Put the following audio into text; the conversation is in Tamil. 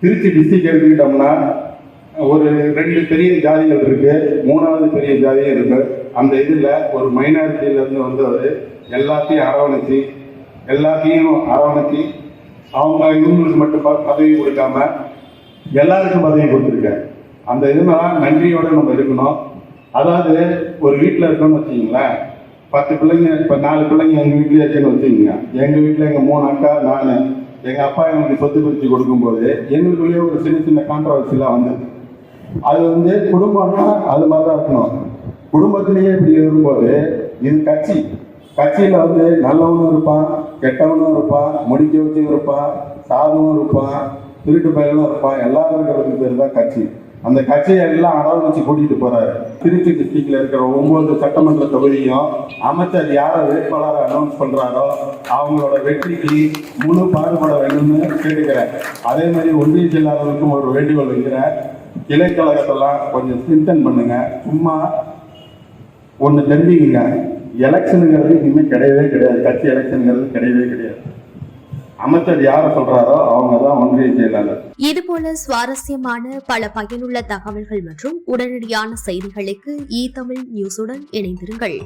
திருச்சி டிஸ்ட்ரிக்ட் எடுத்துக்கிட்டோம்னா ஒரு ரெண்டு பெரிய ஜாதிகள் இருக்கு. மூணாவது பெரிய ஜாதியும் இருக்கு. அந்த இதில் ஒரு மைனாரிட்டியிலேருந்து வந்தவர் எல்லாத்தையும் அரவணைச்சு எல்லாத்தையும் அரவணைச்சு அவங்க இவங்களுக்கு மட்டும் பதவி கொடுக்காம எல்லாருக்கும் பதவி கொடுத்துருக்காரு. அந்த இதனால நன்றியோட நம்ம இருக்கணும். அதாவது ஒரு வீட்டில் இருக்கோம்னு வச்சுக்கிங்களேன். பத்து பிள்ளைங்க இப்போ நாலு பிள்ளைங்க எங்கள் வீட்லேயே இருக்குன்னு வச்சுக்கோங்க. எங்கள் வீட்டில் எங்கள் மூணு அக்கா நான். எங்கள் அப்பா எங்களுக்கு சொத்து பிரித்து கொடுக்கும்போது எங்களுக்குள்ளேயே ஒரு சின்ன சின்ன கான்ட்ரவர்சிலாம் வந்தது அது வந்து குடும்பம்னா அது மாதிரி தான் இருக்கணும். குடும்பத்திலேயே இப்படி இருக்கும்போது இது கட்சி. கட்சியில் வந்து நல்லவனும் இருப்பான் கெட்டவனும் இருப்பான் முடிக்க வச்சும் இருப்பான் சாதுவும் இருப்பான் திருட்டு பயிலும் இருப்பான். எல்லாரும் இருக்கிறதுக்கு பேர் தான் கட்சி. அந்த கட்சியை எல்லாம் அரவணைச்சு கூட்டிட்டு போறாரு. திருச்சி டிஸ்ட்ரிக்ட்ல இருக்கிற ஒவ்வொரு சட்டமன்ற தொகுதியும் அமைச்சர் யாரை வேட்பாளரை அனௌன்ஸ் பண்றாரோ அவங்களோட வெற்றிக்கு முழு பாடுபட வேண்டும்னு கேட்டுக்கிறேன் அதே மாதிரி ஒன்றிய செயலாளருக்கும் ஒரு வேண்டுகோள் வைக்கிறேன் கிளை கழகத்தெல்லாம் கொஞ்சம் சிந்தன் பண்ணுங்க. சும்மா ஒன்று தெரிஞ்சுக்கங்க. எலெக்ஷனுங்கிறது இனிமேல் கிடையவே கிடையாது. கட்சி எலெக்ஷனுங்கிறது கிடையவே கிடையாது. அமைச்சர் யார சொல்றாரோ அவங்க தான் ஒன்றிய செயலாளர் இதுபோல சுவாரஸ்யமான பல பயனுள்ள தகவல்கள் மற்றும் உடனடியான செய்திகளுக்கு இ தமிழ் நியூஸுடன் இணைந்திருங்கள்.